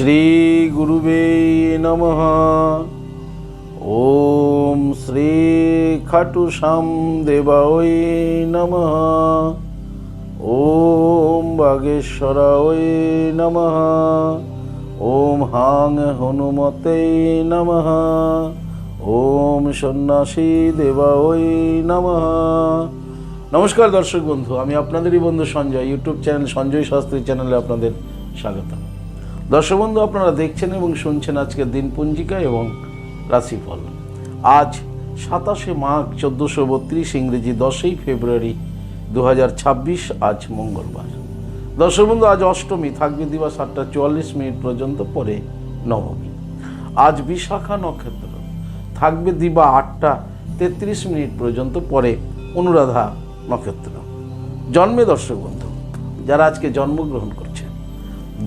श्रीगुरुवे नमः ॐ श्रीखटुषं देवाय नमः ॐ बागेश्वराय नमः ॐ हाং हनुमते नमः ॐ সন্ন্যাসী দেবায় নমঃ নমস্কার দর্শক বন্ধু আমি আপনাদেরই বন্ধু সঞ্জয় ইউটিউব চ্যানেল সঞ্জয় শাস্ত্রী চ্যানেলে আপনাদের স্বাগত দর্শক বন্ধু আপনারা দেখছেন এবং শুনছেন আজকের দিন পঞ্জিকা এবং রাশিফল। আজ সাতাশে মাঘ চোদ্দোশো বত্রিশ ইংরেজি দশই ফেব্রুয়ারি দু হাজার ছাব্বিশ, আজ মঙ্গলবার। দর্শক বন্ধু আজ অষ্টমী, থাকবে দিবস আটটা চুয়াল্লিশ মিনিট পর্যন্ত পরে নবমী। আজ বিশাখা নক্ষত্র, থাকবে দিবা আটটা তেত্রিশ মিনিট পর্যন্ত পরে অনুরাধা নক্ষত্র। জন্মে দর্শক বন্ধু যারা আজকে জন্মগ্রহণ করছে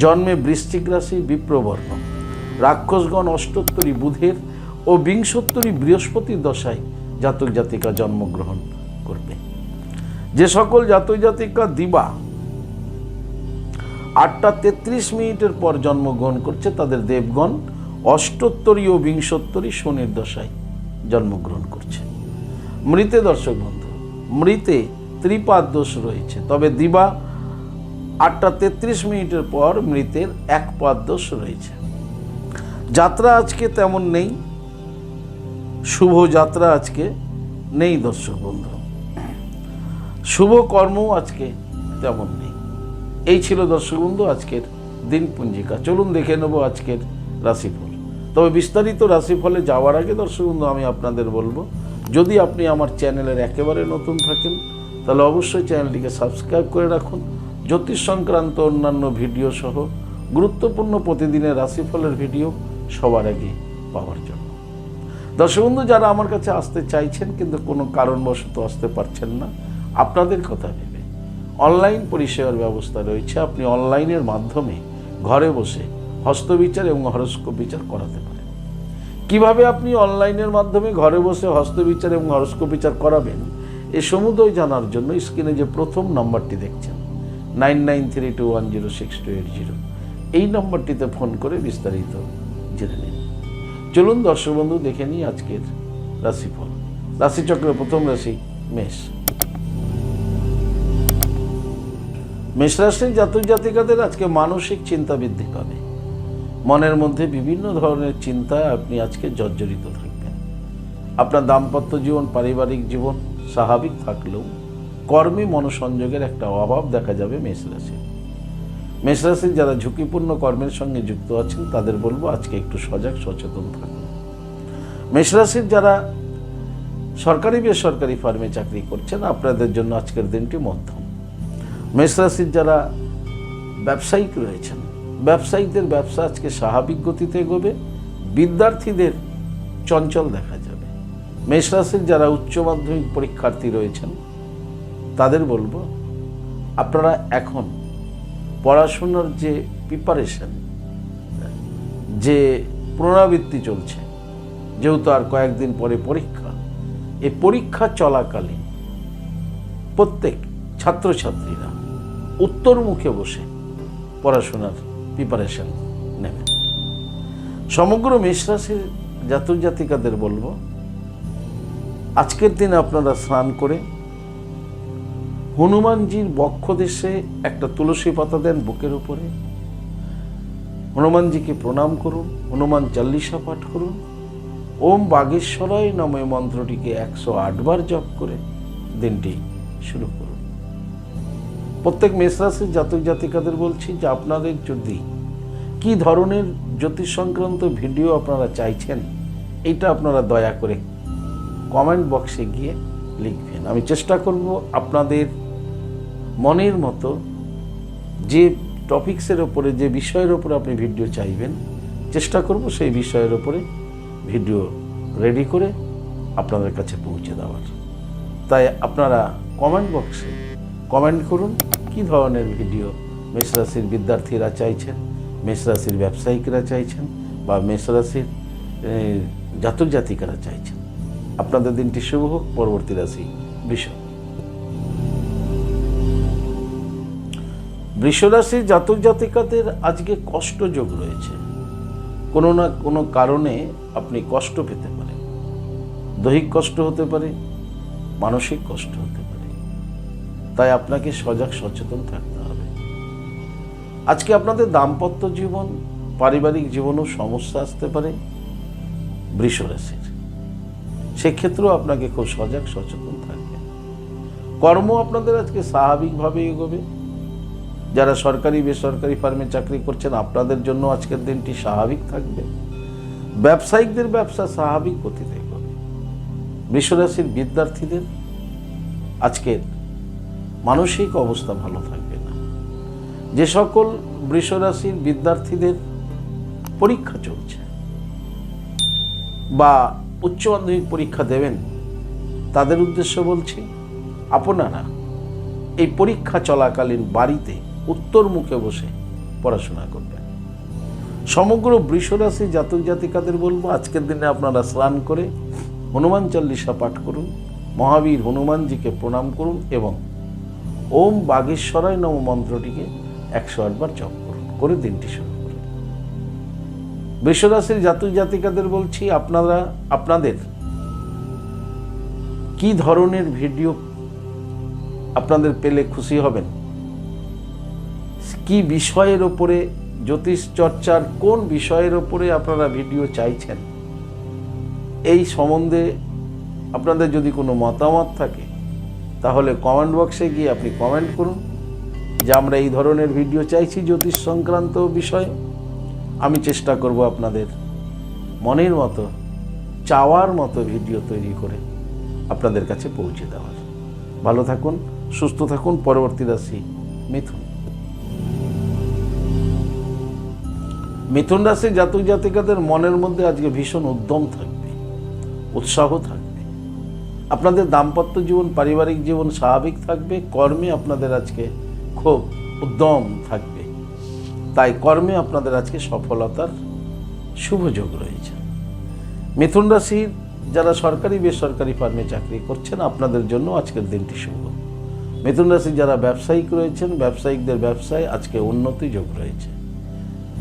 জন্মে বৃশ্চিক রাশি বিপ্রবর্ণ। রাক্ষসগণ অষ্টোত্তরী বুধের ও বিংশোত্তরী বৃহস্পতির দশায় জাতক জাতিকা জন্মগ্রহণ করবে। যে সকল জাতক জাতিকা দিবা, আটটা তেত্রিশ মিনিটের পর জন্মগ্রহণ করছে, তাদের দেবগণ অষ্টোত্তরী ও বিংশোত্তরী শনির দশায় জন্মগ্রহণ করছে। মৃতে দর্শক বন্ধু, মৃতে ত্রিপাদ দোষ রয়েছে, তবে দিবা আটটা তেত্রিশ মিনিটের পর মৃতের এক পাদ দোষ রয়েছে যাত্রা আজকে তেমন নেই। শুভ যাত্রা আজকে নেই দর্শক বন্ধু। শুভ কর্ম আজকে তেমন নেই। এই ছিল দর্শক বন্ধু আজকের দিন পঞ্জিকা। চলুন দেখে নেব আজকের রাশিফল। তবে বিস্তারিত রাশিফলে যাওয়ার আগে দর্শক বন্ধু, আমি আপনাদের বলব, যদি আপনি আমার চ্যানেলের একেবারে নতুন থাকেন, তাহলে অবশ্যই চ্যানেলটিকে সাবস্ক্রাইব করে রাখুন। জ্যোতিষ সংক্রান্ত অন্যান্য ভিডিও সহ গুরুত্বপূর্ণ প্রতিদিনের রাশিফলের ভিডিও সবার আগে পাওয়ার জন্য। দর্শক বন্ধু, যারা আমার কাছে আসতে চাইছেন কিন্তু কোনো কারণবশত আসতে পারছেন না, আপনাদের কথা ভেবে অনলাইন পরিষেবার ব্যবস্থা রয়েছে। আপনি অনলাইনের মাধ্যমে ঘরে বসে হস্তবিচার এবং হরস্কোপ বিচার করাতে পারেন। কীভাবে আপনি অনলাইনের মাধ্যমে ঘরে বসে হস্তবিচার এবং হরস্কোপ বিচার করাবেন, এ সমুদয় জানার জন্য স্ক্রিনে যে প্রথম নাম্বারটি দেখছেন nine nine three two one zero six two eight zero. এই নম্বরটিতে ফোন করে বিস্তারিত জেনে নিন। চলুন দর্শক বন্ধু, দেখে নিই আজকের রাশিফল। রাশিচক্রের প্রথম রাশি, মেষ। মেষ রাশির জাতক জাতিকাদের আজকে মানসিক চিন্তা বৃদ্ধি পাবে। মনের মধ্যে বিভিন্ন ধরনের চিন্তায় আপনি আজকে জর্জরিত থাকবেন। আপনার দাম্পত্য জীবন, পারিবারিক জীবন স্বাভাবিক থাকলেও কর্মে মনোসংযোগের একটা অভাব দেখা যাবে মেষ রাশির। মেষ রাশির যারা ঝুঁকিপূর্ণ কর্মের সঙ্গে যুক্ত আছেন, তাদের বলব আজকে একটু সজাগ, সচেতন থাকুন। মেষ রাশির যারা সরকারি, বেসরকারি ফার্মে চাকরি করছেন, আপনাদের জন্য আজকের দিনটি মধ্যম। মেষ রাশির যারা ব্যবসায়িক রয়েছেন ব্যবসায়িকদের ব্যবসা আজকে স্বাভাবিক গতিতে এগোবে, বিদ্যার্থীদের চঞ্চল দেখা যাবে। মেষ রাশির যারা উচ্চ মাধ্যমিক পরীক্ষার্থী রয়েছেন তাদের বলব, আপনারা এখন পড়াশোনার যে প্রিপারেশন যে পুনরাবৃত্তি চলছে, যেহেতু আর কয়েকদিন পরে পরীক্ষা এই পরীক্ষা চলাকালীন প্রত্যেক ছাত্রছাত্রীরা উত্তর মুখে বসে পড়াশোনার প্রিপারেশন নেবেন সমগ্র মেষরাশির জাতক জাতিকাদের বলব, আজকের দিন আপনারা স্নান করে হনুমানজির বক্ষ দেশে একটা তুলসী পাতা দেন বুকের উপরে। হনুমানজিকে প্রণাম করুন, হনুমান চাল্লিশা পাঠ করুন। ওম বাগেশ্বরায় নামে মন্ত্রটিকে একশো আটবার জপ করে দিনটি শুরু করুন। প্রত্যেক মেষরাশির জাতক জাতিকাদের বলছি যে আপনাদের যদি কি ধরনের জ্যোতিষ সংক্রান্ত ভিডিও আপনারা চাইছেন এটা আপনারা দয়া করে কমেন্ট বক্সে গিয়ে লিখবেন। আমি চেষ্টা করব আপনাদের মনের মতো যে টপিক্সের ওপরে, যে বিষয়ের ওপরে আপনি ভিডিও চাইবেন, চেষ্টা করব সেই বিষয়ের ওপরে ভিডিও রেডি করে আপনাদের কাছে পৌঁছে দেওয়ার। তাই আপনারা কমেন্ট বক্সে কমেন্ট করুন, কি ধরনের ভিডিও মেষরাশির বিদ্যার্থীরা চাইছেন মেষরাশির ব্যবসায়িকরা চাইছেন বা মেষরাশির জাতক জাতিকারা চাইছেন। আপনাদের দিনটি শুভ হোক, পরবর্তী রাশি বিষয়। বৃষরাশির জাতক জাতিকাদের আজকে কষ্টযোগ রয়েছে। কোনো না কোনো কারণে আপনি কষ্ট পেতে পারেন। দৈহিক কষ্ট হতে পারে, মানসিক কষ্ট হতে পারে। তাই আপনাকে সজাগ সচেতন থাকতে হবে। আজকে আপনাদের দাম্পত্য জীবন, পারিবারিক জীবনেও সমস্যা আসতে পারে বৃষরাশির। সেক্ষেত্রেও আপনাকে খুব সজাগ সচেতন থাকবে কর্ম আপনাদের আজকে স্বাভাবিকভাবে এগোবে। যারা সরকারি, বেসরকারি ফার্মে চাকরি করছেন, আপনাদের জন্য আজকের দিনটি স্বাভাবিক থাকবে। ব্যবসায়িকদের ব্যবসা স্বাভাবিক গতিতে এগোবে বৃষরাশির বিদ্যার্থীদের আজকের মানসিক অবস্থা ভালো থাকবে না। যে সকল বৃষরাশির বিদ্যার্থীদের পরীক্ষা চলছে বা উচ্চ মাধ্যমিক পরীক্ষা দেবেন, তাদের উদ্দেশ্য বলছি, আপনারা এই পরীক্ষা চলাকালীন বাড়িতে উত্তর মুখে বসে পড়াশোনা করবেন। সমগ্র বৃষরাশি জাতক জাতিকাদের বলব, আজকের দিনে আপনারা স্নান করে হনুমান চল্লিশা পাঠ করুন, মহাবীর হনুমানজিকে প্রণাম করুন এবং ওম বাগেশ্বরায় নম মন্ত্রটিকে একশো আটবার জপ করুন, করে দিনটি শুরু করুন। বৃষরাশির জাতক জাতিকাদের বলছি, আপনারা, আপনাদের কি ধরনের ভিডিও আপনাদের পেলে খুশি হবেন? কি বিষয়ের ওপরে, জ্যোতিষ চর্চার কোন বিষয়ের ওপরে আপনারা ভিডিও চাইছেন? এই সম্বন্ধে আপনাদের যদি কোনো মতামত থাকে, তাহলে কমেন্ট বক্সে গিয়ে আপনি কমেন্ট করুন যে আমরা এই ধরনের ভিডিও চাইছি জ্যোতিষ সংক্রান্ত বিষয়ে। আমি চেষ্টা করব আপনাদের মনের মতো, চাওয়ার মতো ভিডিও তৈরি করে আপনাদের কাছে পৌঁছে দেওয়ার। ভালো থাকুন, সুস্থ থাকুন, পরবর্তী রাশি মিথুন। মিথুন রাশির জাতক জাতিকাদের মনের মধ্যে আজকে ভীষণ উদ্যম থাকবে, উৎসাহ থাকবে। আপনাদের দাম্পত্য জীবন, পারিবারিক জীবন স্বাভাবিক থাকবে, কর্মে আপনাদের আজকে খুব উদ্যম থাকবে। তাই কর্মে আপনাদের আজকে সফলতার শুভযোগ রয়েছে। মিথুন রাশির যারা সরকারি, বেসরকারি ফার্মে চাকরি করছেন, আপনাদের জন্য আজকের দিনটি শুভ। মিথুন রাশির যারা ব্যবসায়িক রয়েছেন, ব্যবসায়িকদের ব্যবসায় আজকে উন্নতি যোগ রয়েছে।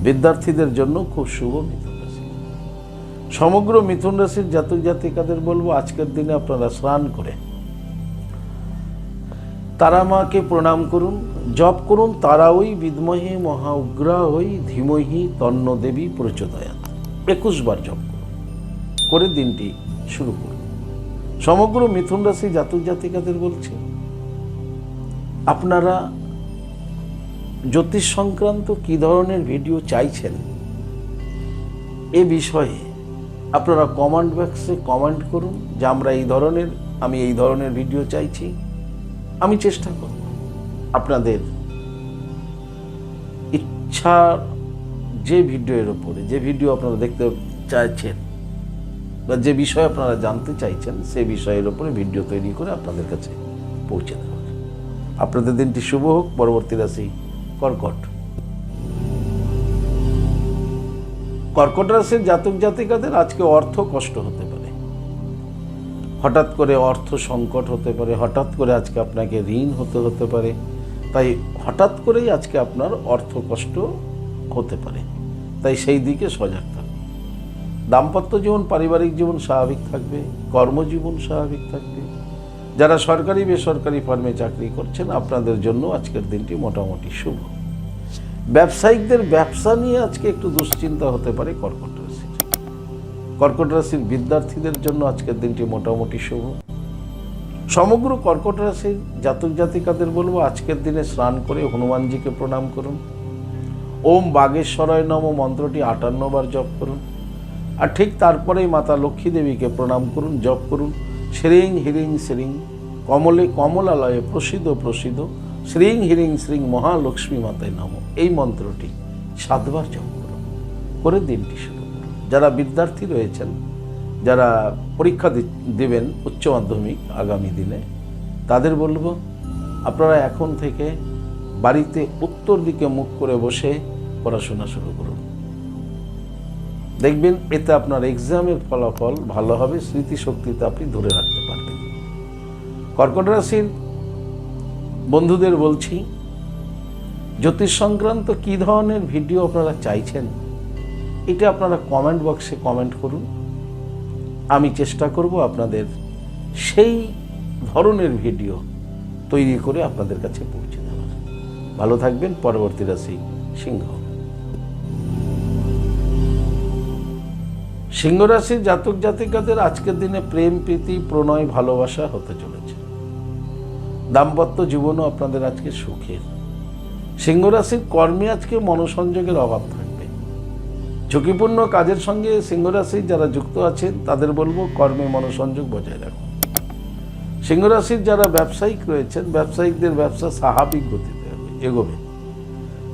বিদ্যার্থীদের জন্য খুব শুভ মিথুন রাশি। সমগ্র মিথুন রাশির জাতক জাতিকাদের বলব, আজকের দিনে আপনারা স্নান করে তারা মাকে প্রণাম করুন, জপ করুন তারা ওই বিদ্মহে, মহা উগ্রা ওই ধীমহি, তন্ন দেবী, প্রচোদয়াত। একুশ বার জপ করুন, করে দিনটি শুরু করুন। সমগ্র মিথুন রাশি জাতক জাতিকাদের বলছে, আপনারা জ্যোতিষ সংক্রান্ত কী ধরনের ভিডিও চাইছেন? এ বিষয়ে আপনারা কমেন্ট বক্সে কমেন্ট করুন যে আমরা এই ধরনের, আমি এই ধরনের ভিডিও চাইছি। আমি চেষ্টা করব। আপনাদের ইচ্ছা যে ভিডিওর ওপরে যে ভিডিও আপনারা দেখতে চাইছেন বা যে বিষয় আপনারা জানতে চাইছেন, সে বিষয়ের ওপরে ভিডিও তৈরি করে আপনাদের কাছে পৌঁছে দেওয়ার আপনাদের দিনটি শুভ হোক। পরবর্তী রাশি কর্কট। কর্কট রাশির জাতক জাতিকাদের আজকে অর্থ কষ্ট হতে পারে। হঠাৎ করে অর্থ সংকট হতে পারে, হঠাৎ করে আজকে আপনাকে ঋণ হতে হতে পারে। তাই হঠাৎ করেই আজকে আপনার অর্থ কষ্ট হতে পারে। তাই সেই দিকে সজাগ থাকবে দাম্পত্য জীবন, পারিবারিক জীবন স্বাভাবিক থাকবে, কর্মজীবন স্বাভাবিক থাকবে। যারা সরকারি বেসরকারি ফার্মে চাকরি করছেন, আপনাদের জন্য আজকের দিনটি মোটামুটি শুভ। ব্যবসায়িকদের ব্যবসা নিয়ে আজকে একটু দুশ্চিন্তা হতে পারে কর্কট রাশির। কর্কট রাশির বিদ্যার্থীদের জন্য আজকের দিনটি মোটামুটি শুভ। সমগ্র কর্কট রাশির জাতক জাতিকাদের বলব, আজকের দিনে স্নান করে হনুমানজিকে প্রণাম করুন। ওম বাগেশ্বরায় নম মন্ত্রটি আটান্ন বার জপ করুন। আর ঠিক তারপরেই মাতা লক্ষ্মী দেবীকে প্রণাম করুন, জপ করুন। শ্রীং হিরিং শ্রীং, কমলে কমলালয়ে প্রসিদ্ধ প্রসিদ্ধ, শ্রীং হিরিং শ্রীং মহালক্ষ্মী মাতায় নম। এই মন্ত্রটি সাতবার জপ করুন করে দিনটি শুরু যারা বিদ্যার্থী রয়েছেন, যারা পরীক্ষা দেবেন উচ্চ মাধ্যমিক আগামী দিনে, তাদের বলব, আপনারা এখন থেকে বাড়িতে উত্তর দিকে মুখ করে বসে পড়াশোনা শুরু করুন। দেখবেন এতে আপনার এক্সামের ফলাফল ভালো হবে স্মৃতিশক্তিতে আপনি ধরে রাখতে পারবেন। কর্কট রাশির বন্ধুদের বলছি, জ্যোতিষ সংক্রান্ত কী ধরনের ভিডিও আপনারা চাইছেন, এটা আপনারা কমেন্ট বক্সে কমেন্ট করুন। আমি চেষ্টা করব আপনাদের সেই ধরনের ভিডিও তৈরি করে আপনাদের কাছে পৌঁছে দেওয়ার। ভালো থাকবেন, পরবর্তী রাশি সিংহ। সিংহ রাশির জাতক জাতিকাদের আজকের দিনে প্রেম, প্রীতি, প্রণয়, ভালোবাসা হতে চলেছে। দাম্পত্য জীবনও আপনাদের আজকে সুখের। সিংহ রাশির কর্মে আজকে মনোসংযোগের অভাব থাকবে। ঝুঁকিপূর্ণ কাজের সঙ্গে সিংহ রাশির যারা যুক্ত আছেন, তাদের বলব কর্মে মনোসংযোগ বজায় রাখুন। সিংহ রাশির যারা ব্যবসায়িক রয়েছেন, ব্যবসায়িকদের ব্যবসা স্বাভাবিক গতিতে এগোবে।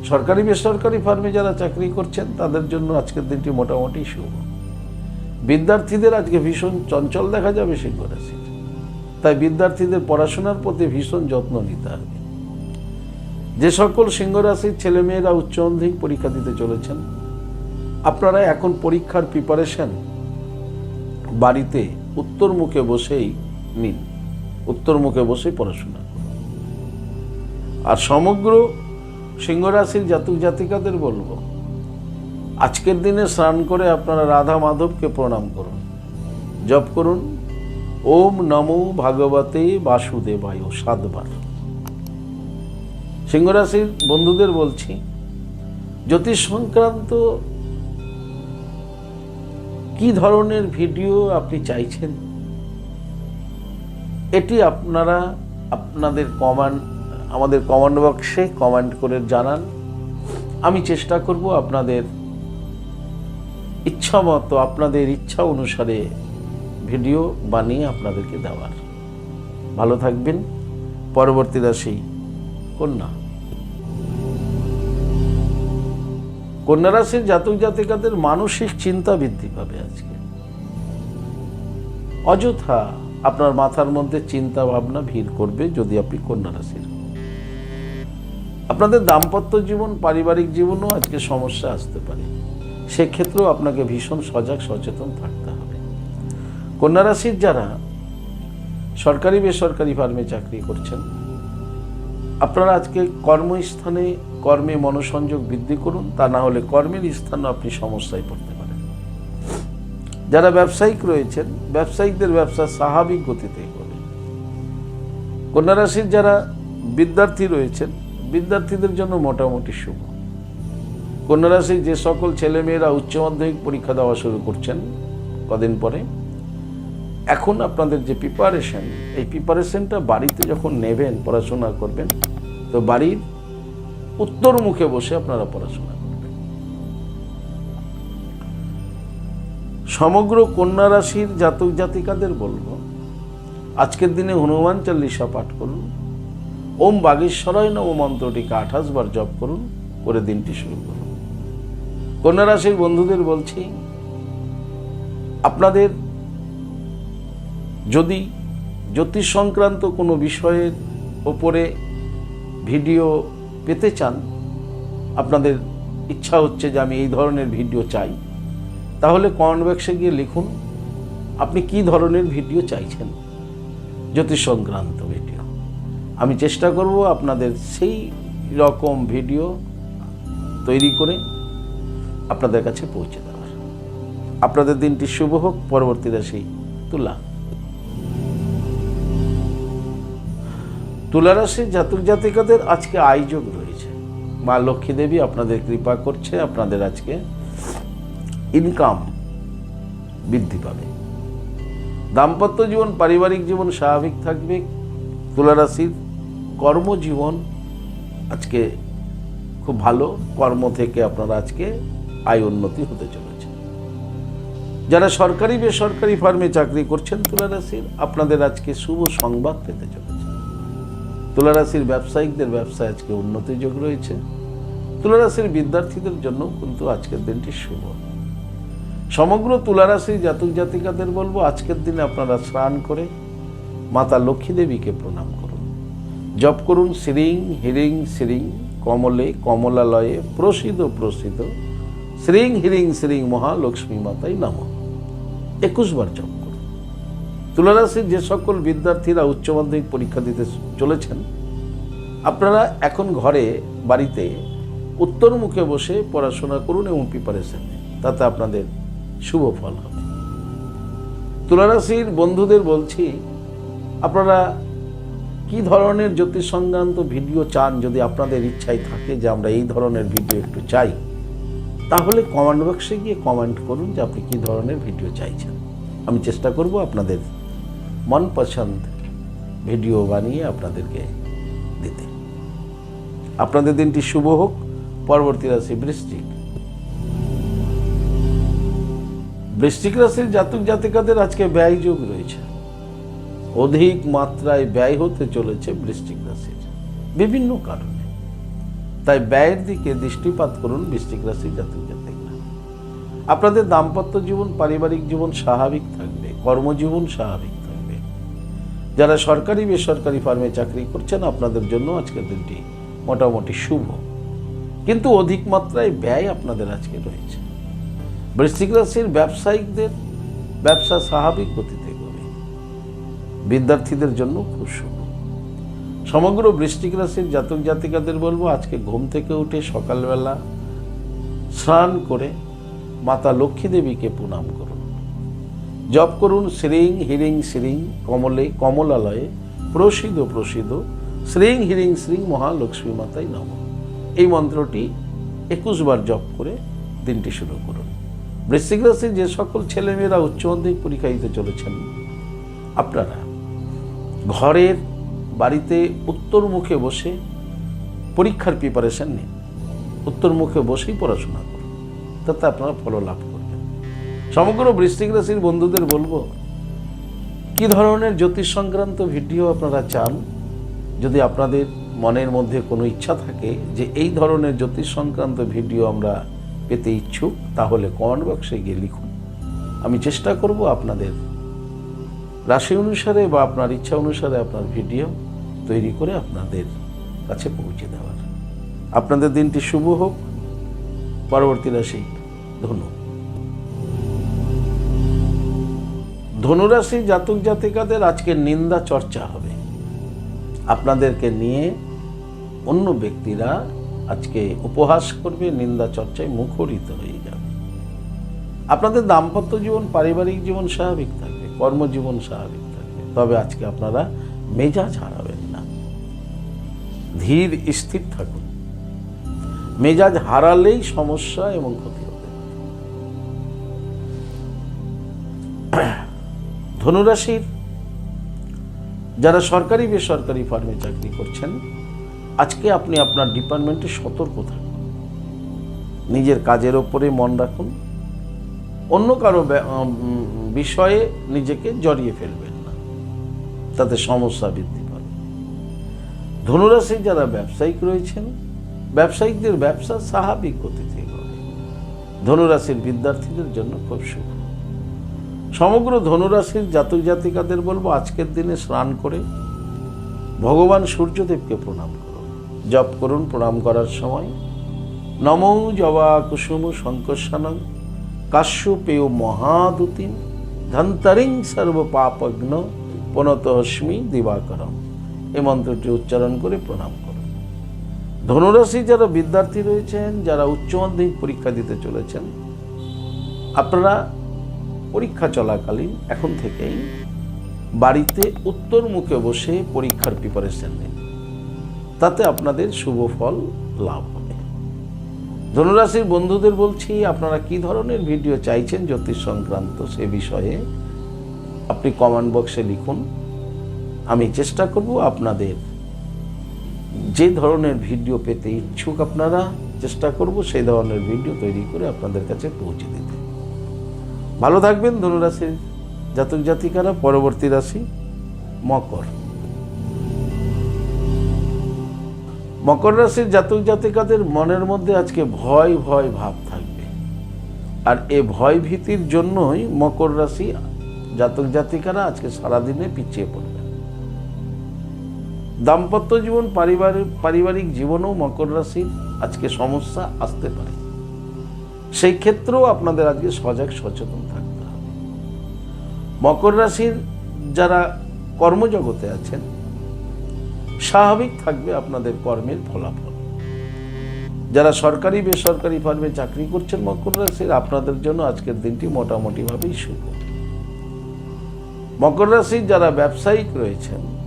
সরকারি, বেসরকারি ফার্মে যারা চাকরি করছেন, তাদের জন্য আজকের দিনটি মোটামুটি শুভ। বিদ্যার্থীদের আজকে ভীষণ চঞ্চল দেখা যাবে সিংহ রাশির তাই বিদ্যার্থীদের পড়াশোনার প্রতি ভীষণ যত্ন নিতে হবে। যে সকল সিংহ রাশির ছেলেমেয়েরা উচ্চ মাধ্যমিক পরীক্ষা দিতে চলেছেন, আপনারা এখন পরীক্ষার প্রিপারেশন বাড়িতে উত্তর মুখে বসেই নিন। উত্তর মুখে বসেই পড়াশোনা করুন। আর সমগ্র সিংহ রাশির জাতক জাতিকাদের বলব আজকের দিনে স্নান করে আপনারা রাধা মাধবকে প্রণাম করুন। জপ করুন। ওম নমো ভাগবতে বাসুদেবায় সাতবার সিংহরাশির বন্ধুদের বলছি, জ্যোতিষ সংক্রান্ত কি ধরনের ভিডিও আপনি চাইছেন? এটি আপনারা আপনাদের কমান্ড আমাদের কমান্ড বক্সে কমেন্ট করে জানান। আমি চেষ্টা করব আপনাদের ইচ্ছা মতো আপনাদের ইচ্ছা অনুসারে ভিডিও বানিয়ে আপনাদেরকে দেওয়ার। ভালো থাকবেন। পরবর্তী রাশি কন্যা। কন্যা রাশির জাতক জাতিকাদের মানসিক চিন্তা বৃদ্ধি পাবে আজকে। অযথা আপনার মাথার মধ্যে চিন্তা ভাবনা ভিড় করবে যদি আপনি কন্যা রাশির। আপনাদের দাম্পত্য জীবন, পারিবারিক জীবনও আজকে সমস্যা আসতে পারে। সেক্ষেত্রেও আপনাকে ভীষণ সজাগ, সচেতন থাকতে হবে। কন্যা রাশির যারা সরকারি, বেসরকারি ফার্মে চাকরি করছেন, আপনারা আজকে কর্মস্থানে কর্মে মনোসংযোগ বৃদ্ধি করুন, তা না হলে কর্মের স্থানে আপনি সমস্যায় পড়তে পারেন। যারা ব্যবসায়িক রয়েছেন, ব্যবসায়িকদের ব্যবসা স্বাভাবিক গতিতে করে কন্যা রাশির যারা বিদ্যার্থী রয়েছেন, বিদ্যার্থীদের জন্য মোটামুটি শুভ। কন্যা রাশির যে সকল ছেলেমেয়েরা উচ্চ মাধ্যমিক পরীক্ষা দেওয়া শুরু করছেন কদিন পরে, এখন আপনাদের যে প্রিপারেশন এই প্রিপারেশনটা বাড়িতে যখন নেবেন, পড়াশোনা করবেন, তো বাড়ির উত্তর মুখে বসে আপনারা পড়াশোনা করবেন। সমগ্র কন্যা রাশির জাতক জাতিকাদের বলব, আজকের দিনে হনুমান চাল্লিশা পাঠ করুন, ওম বাগেশ্বরায় নব মন্ত্রটিকে আঠাশ বার জপ করুন, করে দিনটি শুরু করুন। কন্যা রাশির বন্ধুদের বলছি, আপনাদের যদি জ্যোতিষ সংক্রান্ত কোনো বিষয়ের ওপরে ভিডিও পেতে চান, আপনাদের ইচ্ছা হচ্ছে যে আমি এই ধরনের ভিডিও চাই, তাহলে কমেন্ট বক্সে গিয়ে লিখুন, আপনি কি ধরনের ভিডিও চাইছেন জ্যোতিষ সংক্রান্ত ভিডিও। আমি চেষ্টা করব আপনাদের সেই রকম ভিডিও তৈরি করে আপনাদের কাছে পৌঁছে দেওয়ার। আপনাদের দিনটি শুভ হোক, পরবর্তী রাশি তুলা। তুলা রাশির জাতক জাতিকাদের আজকে আয়োযোগ রয়েছে। মা লক্ষ্মী দেবী আপনাদের কৃপা করছে, আপনাদের আজকে ইনকাম বৃদ্ধি পাবে। দাম্পত্য জীবন, পারিবারিক জীবন স্বাভাবিক থাকবে। তুলা রাশির কর্মজীবন আজকে খুব ভালো। কর্ম থেকে আপনারা আজকে আয় উন্নতি হতে চলেছে। যারা সরকারি বেসরকারি ফার্মে চাকরি করছেন তুলা রাশির আপনাদের আজকে শুভ সংবাদ পেতে চলেছে। তুলা রাশির ব্যবসায়িকদের ব্যবসায় আজকে উন্নতির যোগ রয়েছে। তুলা রাশির বিদ্যার্থীদের জন্য কিন্তু আজকের দিনটি শুভ। সমগ্র তুলা রাশির জাতক জাতিকাদের বলব, আজকের দিনে আপনারা স্নান করে মাতা লক্ষ্মী দেবীকে প্রণাম করুন। জপ করুন শ্রীং হিরিং শ্রীং কমলে, কমলালয়ে প্রসিদ্ধ প্রসিদ্ধ শ্রীং হিরিং শ্রীং মহালক্ষ্মী মাতাই নাম একুশ বার জপ করুন তুলারাশির যে সকল বিদ্যার্থীরা উচ্চ মাধ্যমিক পরীক্ষা দিতে চলেছেন আপনারা এখন ঘরে বাড়িতে উত্তর মুখে বসে পড়াশোনা করুন এবং প্রিপারেশন নিন তাতে আপনাদের শুভ ফল হবে তুলারাশির বন্ধুদের বলছি আপনারা কি ধরনের জ্যোতিষ সংক্রান্ত ভিডিও চান যদি আপনাদের ইচ্ছাই থাকে যে আমরা এই ধরনের ভিডিও একটু চাই তাহলে কমেন্ট বক্সে গিয়ে কমেন্ট করুন যে আপনি কী ধরনের ভিডিও চাইছেন। আমি চেষ্টা করব আপনাদের মন পছন্দ ভিডিও বানিয়ে আপনাদেরকে দিতে। আপনাদের দিনটি শুভ হোক। পরবর্তী রাশি বৃষ্টিক বৃষ্টিক রাশির জাতক জাতিকাদের আজকে ব্যয় যোগ রয়েছে। অধিক মাত্রায় ব্যয় হতে চলেছে বৃশ্চিক রাশির। বিভিন্ন কারণে। তাই ব্যয়ের দিকে দৃষ্টিপাত করুন বৃষ্টিক রাশির জাতক জাতিকরা আপনাদের দাম্পত্য জীবন, পারিবারিক জীবন স্বাভাবিক থাকবে, কর্মজীবন স্বাভাবিক থাকবে। যারা সরকারি, বেসরকারি ফার্মে চাকরি করছেন, আপনাদের জন্য আজকের দিনটি মোটামুটি শুভ। কিন্তু অধিক মাত্রায় ব্যয় আপনাদের আজকে রয়েছে। বৃশ্চিক রাশির ব্যবসায়িকদের, ব্যবসা স্বাভাবিক গতিতে করবে বিদ্যার্থীদের জন্য খুব শুভ। সমগ্র বৃশ্চিক রাশির জাতক জাতিকাদের বলব, আজকে ঘুম থেকে উঠে সকালবেলা স্নান করে মাতা লক্ষ্মী দেবীকে প্রণাম করুন। জপ করুন, শ্রীং হিরিং শ্রীং কমলে, কমলালয়ে প্রসিদ্ধ প্রসিদ্ধ শ্রীং হিরিং শ্রীং মহালক্ষ্মী মাতাই নম। এই মন্ত্রটি একুশ বার জপ করে দিনটি শুরু করুন। বৃশ্চিক রাশির যে সকল ছেলেমেয়েরা উচ্চ মাধ্যমিক পরীক্ষা দিতে চলেছেন, আপনারা ঘরের বাড়িতে উত্তর মুখে বসে পরীক্ষার প্রিপারেশন নিন। উত্তর মুখে বসেই পড়াশোনা করুন। তাতে আপনারা ফল লাভ করবেন। সমগ্র বৃশ্চিক রাশির বন্ধুদের বলব, কি ধরনের জ্যোতিষ সংক্রান্ত ভিডিও আপনারা চান? যদি আপনাদের মনের মধ্যে কোনো ইচ্ছা থাকে যে এই ধরনের জ্যোতিষ সংক্রান্ত ভিডিও আমরা পেতে ইচ্ছুক, তাহলে কমেন্ট বক্সে গিয়ে লিখুন। আমি চেষ্টা করব আপনাদের রাশি অনুসারে বা আপনার ইচ্ছা অনুসারে আপনার ভিডিও তৈরি করে আপনাদের কাছে পৌঁছে দেওয়ার। আপনাদের দিনটি শুভ হোক। পরবর্তী রাশি ধনু। ধনুরাশি জাতক জাতিকাদের আজকে নিন্দা চর্চা হবে। আপনাদেরকে নিয়ে অন্য ব্যক্তিরা আজকে উপহাস করবে, নিন্দা চর্চায় মুখরিত হয়ে যাবে। আপনাদের দাম্পত্য জীবন, পারিবারিক জীবন স্বাভাবিক থাকবে কর্মজীবন স্বাভাবিক থাকবে তবে আজকে আপনারা মেজাজ হারাবেন। ধীর স্থির থাকুন। মেজাজ হারালেই সমস্যা এবং ক্ষতি হবে। ধনুরাশির যারা সরকারি বেসরকারি ফার্মে চাকরি করছেন, আজকে আপনি আপনার ডিপার্টমেন্টে সতর্ক থাকুন। নিজের কাজের ওপরে মন রাখুন। অন্য কারও বিষয়ে নিজেকে জড়িয়ে ফেলবেন না। তাতে সমস্যা বৃদ্ধি ধনুরাশির যারা ব্যবসায়িক রয়েছেন, ব্যবসায়িকদের ব্যবসা স্বাভাবিক গতিতে হবে। ধনুরাশির বিদ্যার্থীদের জন্য খুব শুভ। সমগ্র ধনুরাশির জাতক জাতিকাদের বলব, আজকের দিনে স্নান করে ভগবান সূর্যদেবকে প্রণাম করুন। জপ করুন প্রণাম করার সময়। নমো জবা কুসুম শঙ্কর্ষণং কাশ্যপেয় মহাদুতিম ধন্তরিং সর্ব পাপগ্ন পনতহস্মি দিবাকরম। এই মন্ত্রটি উচ্চারণ করে প্রণাম করুন। ধনুরাশি যারা বিদ্যার্থী রয়েছেন, যারা উচ্চ মাধ্যমিক পরীক্ষা দিতে চলেছেন, আপনারা পরীক্ষা চলাকালীন এখন থেকেই বাড়িতে উত্তর মুখে বসে পরীক্ষার প্রিপারেশন নিন। তাতে আপনাদের শুভ ফল লাভ হবে। ধনুরাশির বন্ধুদের বলছি, আপনারা কি ধরনের ভিডিও চাইছেন জ্যোতিষ সংক্রান্ত সে বিষয়ে আপনি কমেন্ট বক্সে লিখুন। আমি চেষ্টা করব আপনাদের যে ধরনের ভিডিও পেতে ইচ্ছুক আপনারা চেষ্টা করব সেই ধরনের ভিডিও তৈরি করে আপনাদের কাছে পৌঁছে দিতে। ভালো থাকবেন, ধনুরাশির জাতক জাতিকারা, পরবর্তী রাশি মকর। মকর রাশির জাতক জাতিকাদের মনের মধ্যে আজকে ভয় ভয় ভাব থাকবে। আর এ ভয় ভীতির জন্যই মকর রাশি জাতক জাতিকারা আজকে সারাদিনে পিছিয়ে পড়বে। দাম্পত্য জীবন পারিবারিক পারিবারিক জীবনেও মকর রাশির আজকে সমস্যা আসতে পারে। সেই ক্ষেত্রেও আপনাদের আজকে সজাগ, সচেতন থাকতে হবে। মকর রাশির যারা কর্মজগতে আছেন, স্বাভাবিক থাকবে আপনাদের কর্মের ফলাফল। যারা সরকারি, বেসরকারি ফার্মে চাকরি করছেন মকর রাশির, আপনাদের জন্য আজকের দিনটি মোটামুটিভাবেই শুভ। মকর রাশির যারা ব্যবসায়িক রয়েছেন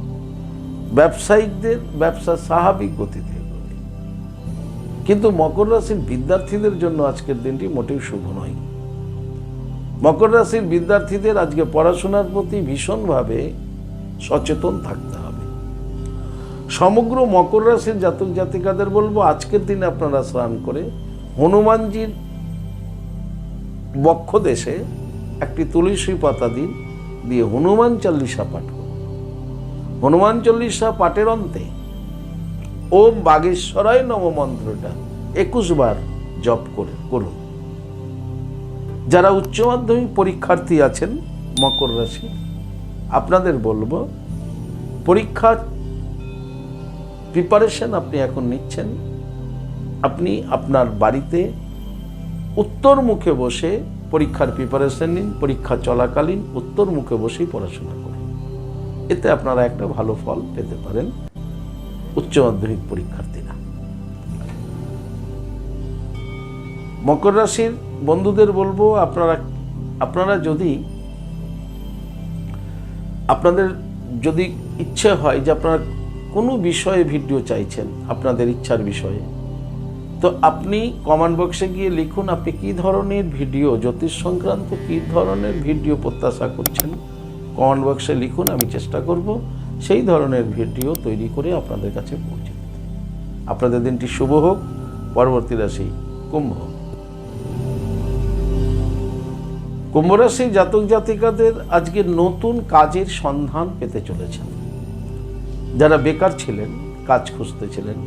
ব্যবসায়িকদের, ব্যবসা স্বাভাবিক গতিতে এগোবে। কিন্তু মকর রাশির বিদ্যার্থীদের জন্য আজকের দিনটি মোটেও শুভ নয়। মকর রাশির বিদ্যার্থীদের আজকে পড়াশোনার প্রতি ভীষণভাবে সচেতন থাকতে হবে। সমগ্র মকর রাশির জাতক জাতিকাদের বলব, আজকের দিনে আপনারা স্নান করে হনুমানজির বক্ষ দেশে একটি তুলসী পাতা দিন, দিয়ে হনুমান চল্লিশা পাঠ করুন। হনুমান চল্লিশা পাঠের অন্তে। ওম বাগেশ্বরায় নম মন্ত্রটা একুশ বার জপ করে করুন। যারা উচ্চ মাধ্যমিক পরীক্ষার্থী আছেন মকর রাশি, আপনাদের বলব পরীক্ষার প্রিপারেশন আপনি এখন নিচ্ছেন। আপনি আপনার বাড়িতে উত্তর মুখে বসে পরীক্ষার প্রিপারেশন নিন, পরীক্ষা চলাকালীন উত্তর মুখে বসেই পড়াশোনা এতে আপনারা একটা ভালো ফল পেতে পারেন উচ্চ মাধ্যমিক পরীক্ষার্থীরা। মকর রাশির বন্ধুদের বলব, আপনারা আপনারা যদি, আপনাদের যদি ইচ্ছে হয় যে আপনারা কোনো বিষয়ে ভিডিও চাইছেন, আপনাদের ইচ্ছার বিষয়ে, তো আপনি কমেন্ট বক্সে গিয়ে লিখুন, আপনি কি ধরনের ভিডিও, জ্যোতিষ সংক্রান্ত কি ধরনের ভিডিও প্রত্যাশা করছেন? কমেন্ট বক্সে লিখুন, আমি চেষ্টা করব সেই ধরনের ভিডিও তৈরি করে আপনাদের কাছে পৌঁছে দিতে। আপনাদের দিনটি শুভ হোক, পরবর্তী রাশি কুম্ভ কুম্ভ রাশির জাতক জাতিকাদের আজকে নতুন কাজের সন্ধান পেতে চলেছেন। যারা বেকার ছিলেন, কাজ খুঁজতেছিলেন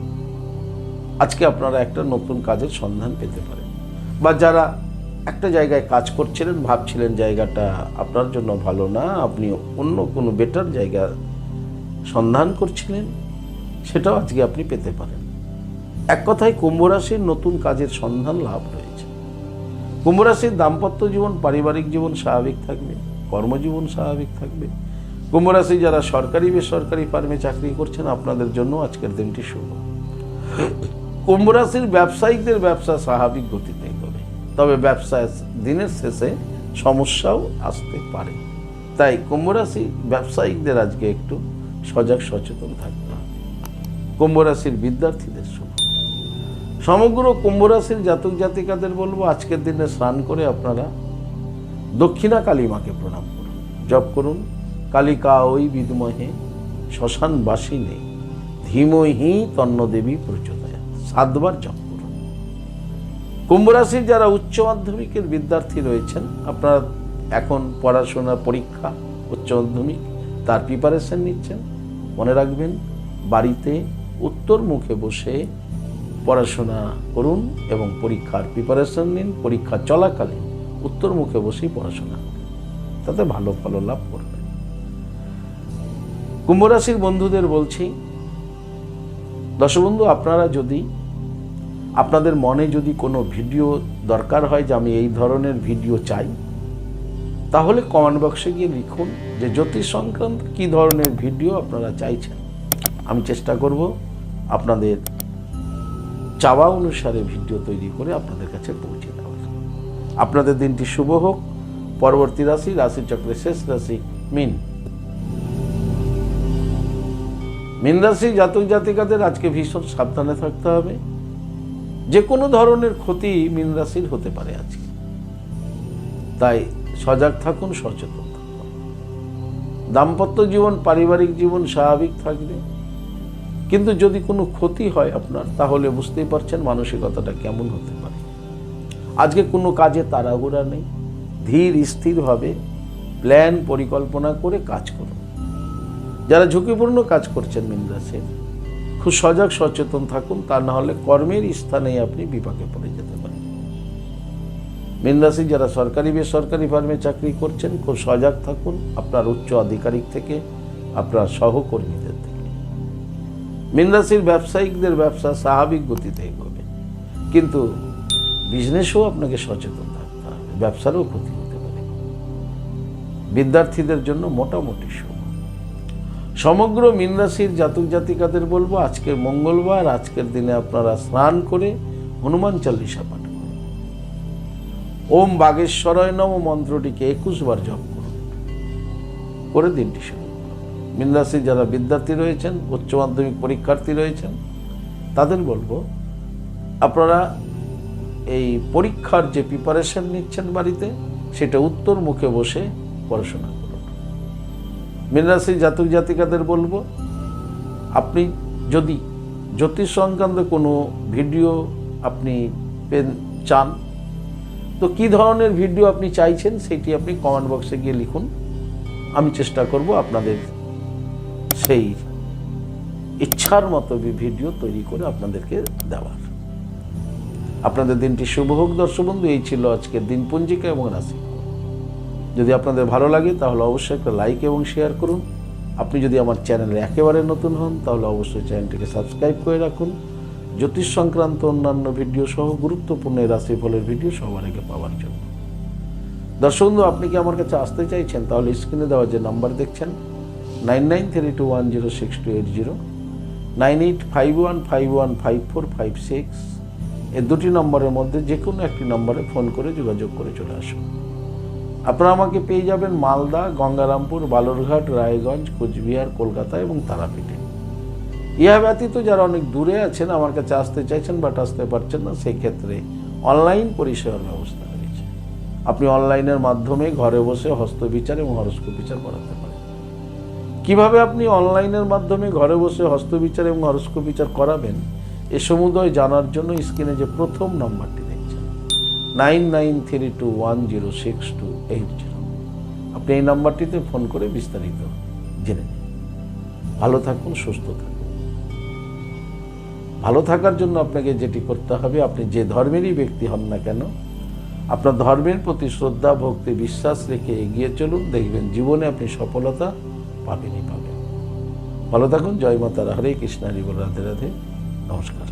আজকে আপনারা একটা নতুন কাজের সন্ধান পেতে পারেন। বা যারা একটা জায়গায় কাজ করছিলেন, ভাবছিলেন জায়গাটা আপনার জন্য ভালো না, আপনি অন্য কোনো বেটার জায়গা সন্ধান করছিলেন, সেটাও আজকে আপনি পেতে পারেন। এক কথায় কুম্ভ রাশির নতুন কাজের সন্ধান লাভ রয়েছে কুম্ভ রাশির দাম্পত্য জীবন, পারিবারিক জীবন স্বাভাবিক থাকবে, কর্মজীবন স্বাভাবিক থাকবে। কুম্ভ রাশি যারা সরকারি, বেসরকারি ফার্মে চাকরি করছেন, আপনাদের জন্য আজকের দিনটি শুভ। কুম্ভ রাশির ব্যবসায়িকদের ব্যবসা স্বাভাবিক গতিতে তবে ব্যবসায় দিনের শেষে সমস্যাও আসতে পারে। তাই কুম্ভ রাশি ব্যবসায়িকদের আজকে একটু সজাগ সচেতন থাকতে হবে। কুম্ভ রাশির বিদ্যার্থীদের শুভ সমগ্র কুম্ভ রাশির জাতক জাতিকাদের বলব, আজকের দিনে স্নান করে আপনারা দক্ষিণা কালী মাকে প্রণাম করুন, জপ করুন। কালিকা ওই বিদমহে শ্মশানবাসী নেই। ধীমহি তন্নদেবী প্রচোদয়া সাতবার জপ করুন কুম্ভ রাশির যারা উচ্চ মাধ্যমিকের বিদ্যার্থী রয়েছেন, আপনারা এখন পড়াশোনা পরীক্ষা, উচ্চ মাধ্যমিক, তার প্রিপারেশন নিচ্ছেন। মনে রাখবেন, বাড়িতে উত্তর মুখে বসে পড়াশোনা করুন এবং পরীক্ষার প্রিপারেশন নিন। পরীক্ষা চলাকালীন উত্তর মুখে বসেই পড়াশোনা তাতে ভালো ফল লাভ করবেন। কুম্ভ রাশির বন্ধুদের বলছি, দশবন্ধু, আপনারা যদি আপনাদের মনে যদি কোনো ভিডিও দরকার হয় যে আমি এই ধরনের ভিডিও চাই, তাহলে কমেন্ট বক্সে গিয়ে লিখুন যে জ্যোতিষ সংক্রান্ত কী ধরনের ভিডিও আপনারা চাইছেন। আমি চেষ্টা করব আপনাদের চাওয়া অনুসারে ভিডিও তৈরি করে আপনাদের কাছে পৌঁছে দেওয়ার। আপনাদের দিনটি শুভ হোক। পরবর্তী রাশি রাশি চক্রের শেষ রাশি, মিন। মিন রাশি জাতক জাতিকাদের আজকে ভীষণ সাবধানে থাকতে হবে। যে কোনো ধরনের ক্ষতি মিন রাশির হতে পারে আজকে। তাই সজাগ থাকুন, সচেতন থাকুন। দাম্পত্য জীবন, পারিবারিক জীবন স্বাভাবিক থাকবে। কিন্তু যদি কোনো ক্ষতি হয় আপনার, তাহলে বুঝতেই পারছেন মানসিকতাটা কেমন হতে পারে। আজকে কোনো কাজে তাড়াহুড়া নেই। ধীর স্থিরভাবে প্ল্যান, পরিকল্পনা করে কাজ করুন। যারা ঝুঁকিপূর্ণ কাজ করছেন মিনরাসে খুব সজাগ, সচেতন থাকুন, তা না হলে কর্মের স্থানেই আপনি বিপাকে পড়ে যেতে পারেন। মিনরাশি যারা সরকারি বেসরকারি ফার্মে চাকরি করছেন, খুব সজাগ থাকুন, আপনার উচ্চ আধিকারিক থেকে আপনার সহকর্মীদের থেকে। মিনরাশির ব্যবসায়িকদের ব্যবসা স্বাভাবিক গতিতে এগোবে, কিন্তু বিজনেসও আপনাকে সচেতন থাকতে হবে, ব্যবসারও ক্ষতি হতে পারে। বিদ্যার্থীদের জন্য মোটামুটি শুভ সমগ্র মীন রাশির জাতক জাতিকাদের বলব আজকের মঙ্গলবার, আজকের দিনে আপনারা স্নান করে হনুমান চাল্লিশা পাঠ করুন। ওম বাগেশ্বরয় নম মন্ত্রটিকে একুশ বার জপ করুন। করে দিনটি শুরু করুন। মীন রাশির যারা বিদ্যার্থী রয়েছেন, উচ্চ মাধ্যমিক পরীক্ষার্থী রয়েছেন, তাদের বলব, আপনারা এই পরীক্ষার যে প্রিপারেশন নিচ্ছেন বাড়িতে, সেটা উত্তর মুখে বসে পড়াশোনা মীনরাশি জাতক জাতিকাদের বলব, আপনি যদি জ্যোতিষ সংক্রান্ত কোনো ভিডিও আপনি পেন, চান, তো কি ধরনের ভিডিও আপনি চাইছেন সেটি আপনি কমেন্ট বক্সে গিয়ে লিখুন। আমি চেষ্টা করব আপনাদের সেই ইচ্ছার মতো ভিডিও তৈরি করে আপনাদেরকে দেওয়ার। আপনাদের দিনটি শুভ হোক দর্শক বন্ধু, এই ছিল আজকের দিন পঞ্জিকা এবং রাশি। যদি আপনাদের ভালো লাগে, তাহলে অবশ্যই একটা লাইক এবং শেয়ার করুন। আপনি যদি আমার চ্যানেলে একেবারে নতুন হন, তাহলে অবশ্যই চ্যানেলটিকে সাবস্ক্রাইব করে রাখুন। জ্যোতিষ সংক্রান্ত অন্যান্য ভিডিও সহ গুরুত্বপূর্ণ রাশিফলের ভিডিও সবার আগে পাওয়ার জন্য। দর্শক আপনি কি আমার কাছে আসতে চাইছেন? তাহলে স্ক্রিনে দেওয়া যে নাম্বার দেখছেন nine nine three two one zero six two eight zero nine eight five one five one five four five six এই দুটি নম্বরের মধ্যে যে কোনো একটি নম্বরে ফোন করে যোগাযোগ করে চলে আসুন। আপনারা আমাকে পেয়ে যাবেন মালদা, গঙ্গারামপুর, বালুরঘাট, রায়গঞ্জ, কোচবিহার, কলকাতা এবং তারাপীঠে। ইহা ব্যতীত যারা অনেক দূরে আছেন, আমার কাছে আসতে চাইছেন বাট আসতে পারছেন না সেই ক্ষেত্রে অনলাইন পরিষেবার ব্যবস্থা রয়েছে। আপনি অনলাইনের মাধ্যমে ঘরে বসে হস্তবিচার এবং হরস্কোপ বিচার করাতে পারেন। কীভাবে আপনি অনলাইনের মাধ্যমে ঘরে বসে হস্তবিচার এবং হরস্কোপ বিচার করাবেন, এ সমুদয় জানার জন্য স্ক্রিনে যে প্রথম নম্বরটি nine nine three two one zero six two eight zero. আপনি এই নাম্বারটিতে ফোন করে বিস্তারিত জেনে নিন। ভালো থাকুন, সুস্থ থাকুন। ভালো থাকার জন্য আপনাকে যেটি করতে হবে, আপনি যে ধর্মেরই ব্যক্তি হন না কেন, আপনার ধর্মের প্রতি শ্রদ্ধা, ভক্তি, বিশ্বাস রেখে এগিয়ে চলুন। দেখবেন জীবনে আপনি সফলতা পাবেনই পাবেন। ভালো থাকুন, জয় মাতারা হরে কৃষ্ণ, হরি রাধে রাধে। নমস্কার।